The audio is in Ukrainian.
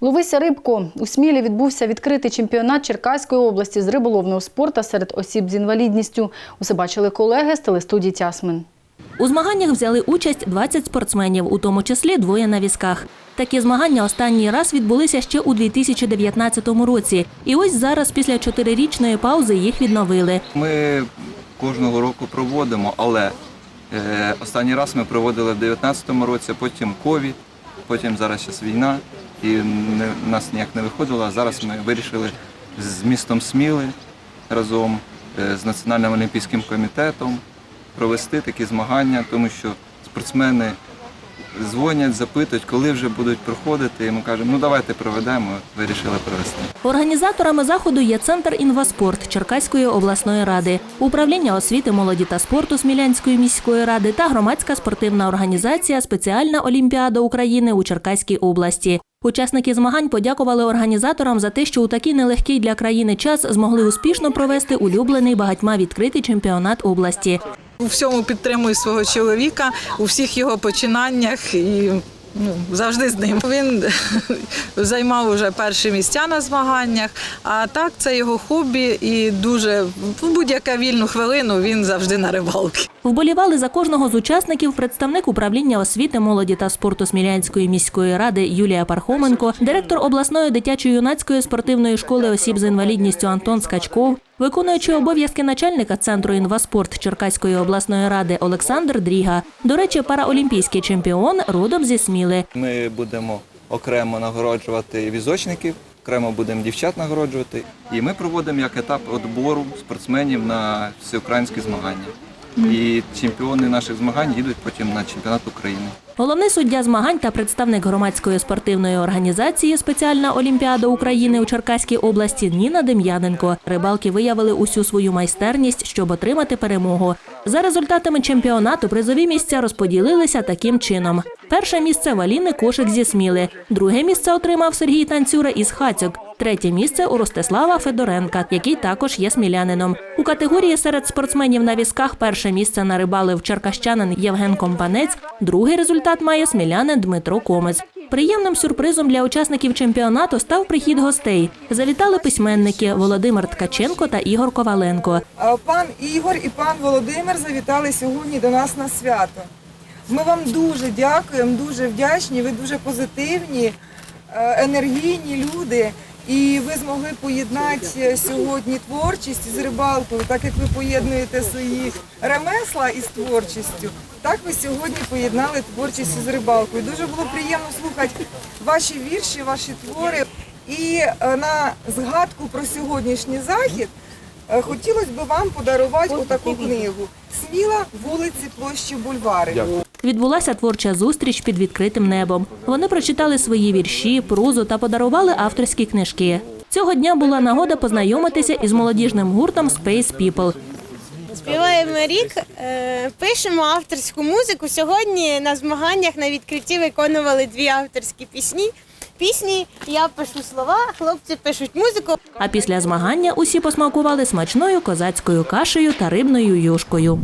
Ловися рибко. У Смілі відбувся відкритий чемпіонат Черкаської області з риболовного спорту серед осіб з інвалідністю. Усе бачили колеги з телестудії Тясмин. У змаганнях взяли участь 20 спортсменів, у тому числі двоє на візках. Такі змагання останній раз відбулися ще у 2019 році. І ось зараз, після чотирирічної паузи, їх відновили. Ми кожного року проводимо, але е, останній раз ми проводили в 2019 році, потім ковід, потім зараз зараз війна, і не, нас ніяк не виходило. А зараз ми вирішили з містом Сміли разом е, з Національним олімпійським комітетом провести такі змагання, тому що спортсмени дзвонять, запитують, коли вже будуть проходити. І ми кажемо, ну давайте проведемо, вирішили провести. Організаторами заходу є центр інваспорт Черкаської обласної ради, управління освіти, молоді та спорту Смілянської міської ради та громадська спортивна організація Спеціальна Олімпіада України у Черкаській області. Учасники змагань подякували організаторам за те, що у такий нелегкий для країни час змогли успішно провести улюблений багатьма відкритий чемпіонат області. У всьому підтримую свого чоловіка, у всіх його починаннях і ну, завжди з ним. Він займав уже перші місця на змаганнях, а так це його хобі і дуже в будь-яку вільну хвилину він завжди на рибалки. Вболівали за кожного з учасників представник управління освіти, молоді та спорту Смілянської міської ради Юлія Пархоменко, директор обласної дитячо-юнацької спортивної школи осіб з інвалідністю Антон Скачков, виконуючий обов'язки начальника центру інваспорт Черкаської обласної ради Олександр Дріга. До речі, параолімпійський чемпіон родом зі Сміли. Ми будемо окремо нагороджувати візочників, окремо будемо дівчат нагороджувати. І ми проводимо як етап відбору спортсменів на всеукраїнські змагання. І чемпіони наших змагань їдуть потім на чемпіонат України. Головний суддя змагань та представник громадської спортивної організації Спеціальна Олімпіада України у Черкаській області Ніна Дем'яненко. Рибалки виявили усю свою майстерність, щоб отримати перемогу. За результатами чемпіонату призові місця розподілилися таким чином: перше місце Валіни Кошик зі Сміли, друге місце отримав Сергій Танцюра із Хацьок. Третє місце у Ростислава Федоренка, який також є смілянином. У категорії серед спортсменів на візках перше місце нарибалив черкащанин Євген Компанець. Другий результат має смілянин Дмитро Комець. Приємним сюрпризом для учасників чемпіонату став прихід гостей. Завітали письменники Володимир Ткаченко та Ігор Коваленко. Пан Ігор і пан Володимир завітали сьогодні до нас на свято. Ми вам дуже дякуємо, дуже вдячні. Ви дуже позитивні, е, енергійні люди. І ви змогли поєднати сьогодні творчість з рибалкою, так як ви поєднуєте свої ремесла із творчістю. Так ви сьогодні поєднали творчість з рибалкою. Дуже було приємно слухати ваші вірші, ваші твори. І е, на згадку про сьогоднішній захід Е, Хотілося б вам подарувати отаку книгу Сміла вулиці площі бульвари. Відбулася творча зустріч під відкритим небом. Вони прочитали свої вірші, прозу та подарували авторські книжки. Цього дня була нагода познайомитися із молодіжним гуртом Space People. Співаємо рік, е, пишемо авторську музику. Сьогодні на змаганнях на відкритті виконували дві авторські пісні. Пісні я пишу слова, хлопці пишуть музику. А після змагання усі посмакували смачною козацькою кашею та рибною юшкою.